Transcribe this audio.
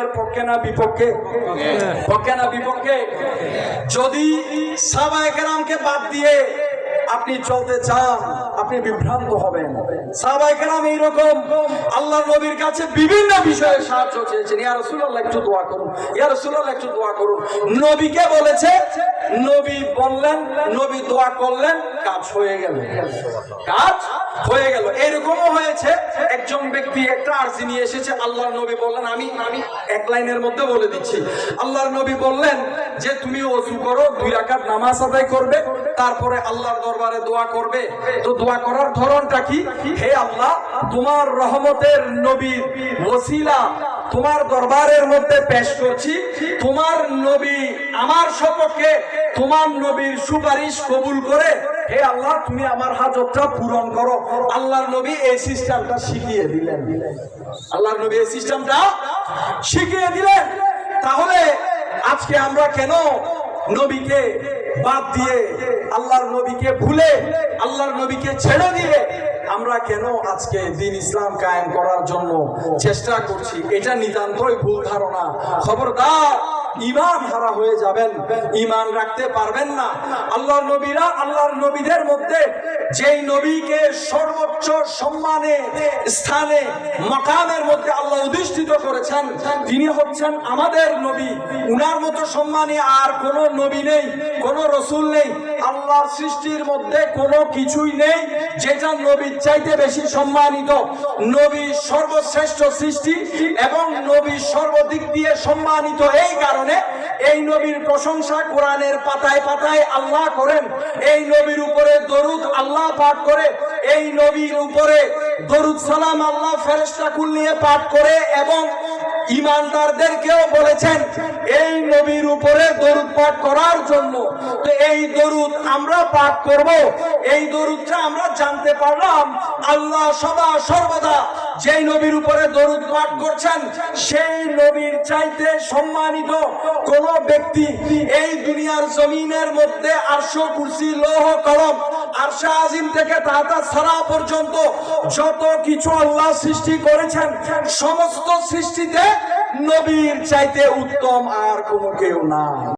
নবীদের পক্ষে না বিপক্ষে? পক্ষে না বিপক্ষে? যদি সাবায়কেরামকে বাদ দিয়ে আপনি চলতে চান, আপনি বিভ্রান্ত হবেন। সাহাবাইকেরাম এইরকম আল্লাহ নবীর কাছে বিভিন্ন বিষয়ে সাহায্য চেয়েছেন। ইয়া রাসূলুল্লাহ, একটু দোয়া করুন। ইয়া রাসূলুল্লাহ, একটু দোয়া করুন। নবীকে বলেছে, নবী বললেন, নবী দোয়া করলেন, কাজ হয়ে গেল। কাজ হয়ে গেল। এরকমও হয়েছে, একজন ব্যক্তি একটা আরজি নিয়ে এসেছে, আল্লাহর নবী বললেন, আমি আমি এক লাইনের মধ্যে বলে দিচ্ছি। আল্লাহর নবী বললেন যে, তুমি ওযু করো, দুই রাকাত নামাজ আদায় করবে, তারপরে আল্লাহর দরবারে দোয়া করবে। তো দোয়া করার ধরনটা কি? হে আল্লাহ, তোমার রহমতের নবীর ওসিলা তোমার দরবারের মধ্যে পেশ করছি। তোমার নবী আমার সপক্ষে তোমার নবীর সুপারিশ কবুল করে, হে আল্লাহ, তুমি আমার হাজতটা পূরণ করো। আল্লাহর নবী এই সিস্টেমটা শিখিয়ে দিলেন। আল্লাহর নবী এই সিস্টেমটা শিখিয়ে দিলেন। তাহলে আজকে আমরা কেন নবীকে বাদ দিয়ে আল্লাহর নবীকে ভুলে, আল্লাহর নবীকে ছেড়ে দিয়ে আমরা কেন আজকে দিন ইসলাম কায়েম করার জন্য চেষ্টা করছি? এটা নিতান্তই ভুল ধারণা। খবরদার ইমান হারা হয়ে যাবেন, ইমান রাখতে পারবেন না। আল্লাহর নবীরা আল্লাহর নবীদের মধ্যে যেই নবীকে সর্বোচ্চ সম্মানে, স্থানে, মকামের মধ্যে আল্লাহ অধিষ্ঠিত করেছেন, তিনি হচ্ছেন আমাদের নবী। উনার মতো সম্মানী আর কোন নবী নেই, কোন রসুল নেই। আল্লাহ সৃষ্টির মধ্যে কোনো কিছুই নেই যেটা নবীর চাইতে বেশি সম্মানিত। নবী সর্বশ্রেষ্ঠ সৃষ্টি এবং নবী সর্বদিক দিয়ে সম্মানিত এই কারণে এই নবীর প্রশংসা কোরআনের পাতায় পাতায় আল্লাহ করেন। এই নবীর উপরে দরুদ আল্লাহ পাঠ করে। এই নবীর উপরে দরুদ সালাম আল্লাহ ফেরেস্তা কুল নিয়ে পাঠ করে এবং ইমানদারদেরকেও বলেছেন, এই নবীর উপরে দরুদ পাঠ করার জন্য। এই দরুদ আমরা পাঠ করব। এই দরুদটা আমরা জানতে পারলাম, আল্লাহ সদা সর্বদা যেই নবীর উপরে দরুদ পাঠ করছেন, সেই নবীর চাইতে সম্মানিত কোন ব্যক্তি এই দুনিয়ার জমিনের মধ্যে আরশো কুরসি, লৌহ কলম, আরশা আজিম থেকে তাতা সারা পর্যন্ত যত কিছু আল্লাহ সৃষ্টি করেছেন, সমস্ত সৃষ্টিতে নবীর চাইতে উত্তম আর কোনো কেউ না